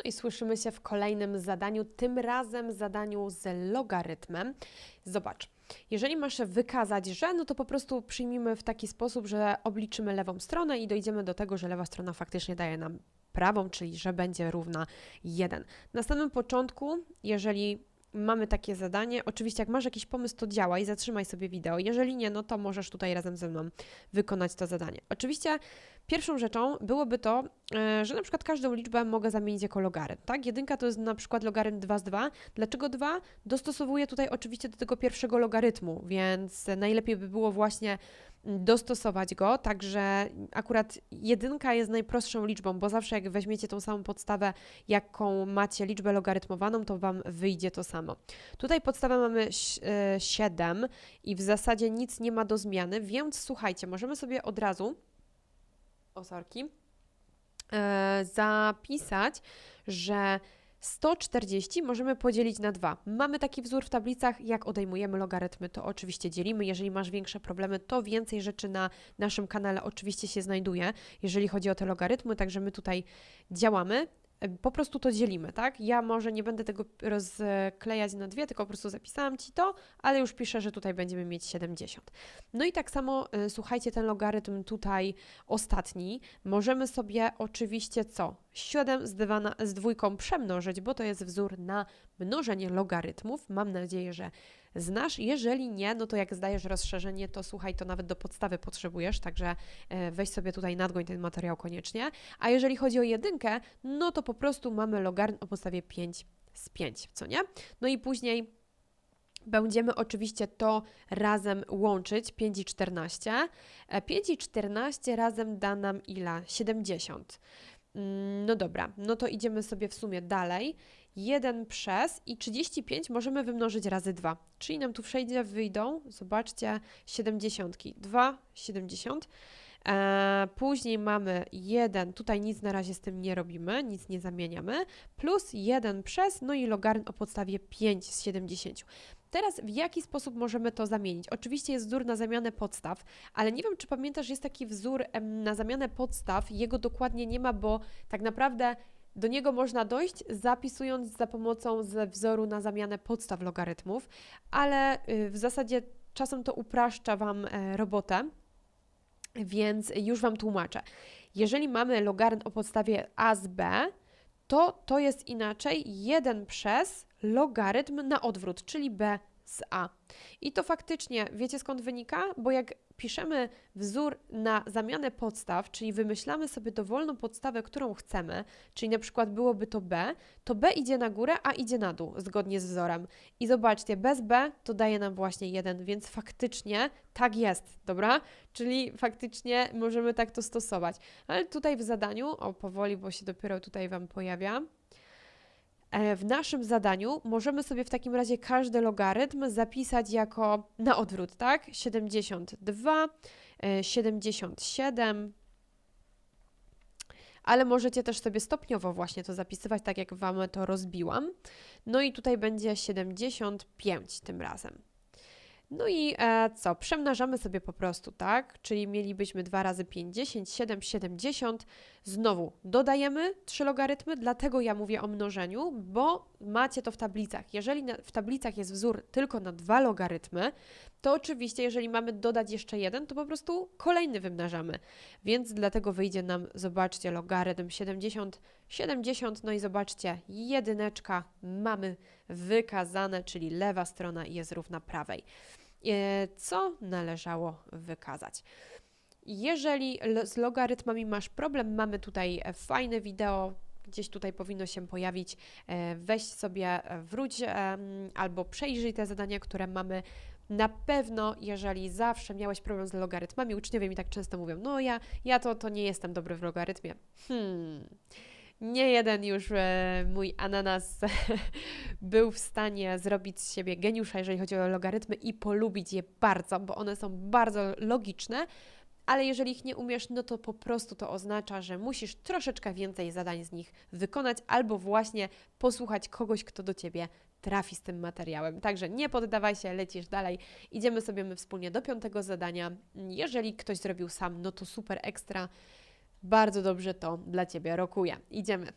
No i słyszymy się w kolejnym zadaniu, tym razem zadaniu z logarytmem. Zobacz, jeżeli masz wykazać, że, no to po prostu przyjmijmy w taki sposób, że obliczymy lewą stronę i dojdziemy do tego, że lewa strona faktycznie daje nam prawą, czyli że będzie równa 1. Na samym początku, jeżeli mamy takie zadanie, oczywiście jak masz jakiś pomysł, to działa i zatrzymaj sobie wideo. Jeżeli nie, no to możesz tutaj razem ze mną wykonać to zadanie. Oczywiście pierwszą rzeczą byłoby to, e, że na przykład każdą liczbę mogę zamienić jako logarytm, tak? Jedynka to jest na przykład logarytm 2 z 2. Dlaczego 2? Dostosowuję tutaj oczywiście do tego pierwszego logarytmu, więc najlepiej by było właśnie dostosować go, także akurat jedynka jest najprostszą liczbą, bo zawsze jak weźmiecie tą samą podstawę, jaką macie liczbę logarytmowaną, to Wam wyjdzie to samo. Tutaj podstawę mamy 7 i w zasadzie nic nie ma do zmiany, więc słuchajcie, możemy sobie od razu, o sorki, e, zapisać, że 140 możemy podzielić na 2. Mamy taki wzór w tablicach, jak odejmujemy logarytmy, to oczywiście dzielimy. Jeżeli masz większe problemy, to więcej rzeczy na naszym kanale oczywiście się znajduje, jeżeli chodzi o te logarytmy, także my tutaj działamy po prostu to dzielimy, tak? Ja może nie będę tego rozklejać na dwie, tylko po prostu zapisałam Ci to, ale już piszę, że tutaj będziemy mieć 70. No i tak samo, y, słuchajcie, ten logarytm tutaj ostatni, możemy sobie oczywiście co? 7 z, z dwójką przemnożyć, bo to jest wzór na mnożenie logarytmów. Mam nadzieję, że znasz. Jeżeli nie, no to jak zdajesz rozszerzenie, to słuchaj, to nawet do podstawy potrzebujesz, także e, weź sobie tutaj nadgoń ten materiał koniecznie. A jeżeli chodzi o jedynkę, no to po prostu mamy logarytm o podstawie 5 z 5, co nie? No i później Będziemy oczywiście to razem łączyć, 5 i 14. 5 e, i 14 razem da nam ile? 70. Mm, no dobra, no to idziemy sobie w sumie dalej. 1 przez i 35 możemy wymnożyć razy 2. Czyli nam tu wszędzie wyjdą, zobaczcie, 70. 2, 70. E, później mamy 1, tutaj nic na razie z tym nie robimy, nic nie zamieniamy, plus 1 przez, no i logarytm o podstawie 5 z 70. Teraz w jaki sposób możemy to zamienić? Oczywiście jest wzór na zamianę podstaw, ale nie wiem, czy pamiętasz, jest taki wzór na zamianę podstaw, jego dokładnie nie ma, bo tak naprawdę do niego można dojść zapisując za pomocą ze wzoru na zamianę podstaw logarytmów, ale y, w zasadzie czasem to upraszcza Wam e, robotę, więc już Wam tłumaczę. Jeżeli mamy logarytm o podstawie a z b, to to jest inaczej 1 przez logarytm na odwrót, czyli b z a. I to faktycznie, wiecie skąd wynika? Bo jak piszemy wzór na zamianę podstaw, czyli wymyślamy sobie dowolną podstawę, którą chcemy, czyli na przykład byłoby to B, to B idzie na górę, a idzie na dół, zgodnie z wzorem. I zobaczcie, bez B to daje nam właśnie 1, więc faktycznie tak jest, dobra? Czyli faktycznie możemy tak to stosować. Ale tutaj w zadaniu, o powoli, bo się dopiero tutaj Wam pojawia, w naszym zadaniu możemy sobie w takim razie każdy logarytm zapisać jako na odwrót, tak? 72, 77, e, ale możecie też sobie stopniowo właśnie to zapisywać, tak jak Wam to rozbiłam. No i tutaj będzie 75 tym razem. No i e, co? Przemnażamy sobie po prostu, tak? Czyli mielibyśmy 2 razy 5, 10, 7, 70. Znowu dodajemy trzy logarytmy, dlatego ja mówię o mnożeniu, bo macie to w tablicach. Jeżeli na, w tablicach jest wzór tylko na dwa logarytmy, to oczywiście, jeżeli mamy dodać jeszcze jeden, to po prostu kolejny wymnażamy. Więc dlatego wyjdzie nam, zobaczcie, logarytm 70, 70, no i zobaczcie, jedyneczka mamy wykazane, czyli lewa strona jest równa prawej. E, co należało wykazać? Jeżeli z logarytmami masz problem, mamy tutaj e, fajne wideo, gdzieś tutaj powinno się pojawić. E, weź sobie, wróć albo przejrzyj te zadania, które mamy. Na pewno, jeżeli zawsze miałeś problem z logarytmami, uczniowie mi tak często mówią, no ja, ja to, to nie jestem dobry w logarytmie. Hmm nie jeden już e, mój ananas był w stanie zrobić z siebie geniusza, jeżeli chodzi o logarytmy i polubić je bardzo, bo one są bardzo logiczne, ale jeżeli ich nie umiesz, no to po prostu to oznacza, że musisz troszeczkę więcej zadań z nich wykonać albo właśnie posłuchać kogoś, kto do Ciebie trafi z tym materiałem. Także nie poddawaj się, lecisz dalej. Idziemy sobie my wspólnie do piątego zadania. Jeżeli ktoś zrobił sam, no to super ekstra. Bardzo dobrze to dla Ciebie rokuje. Idziemy.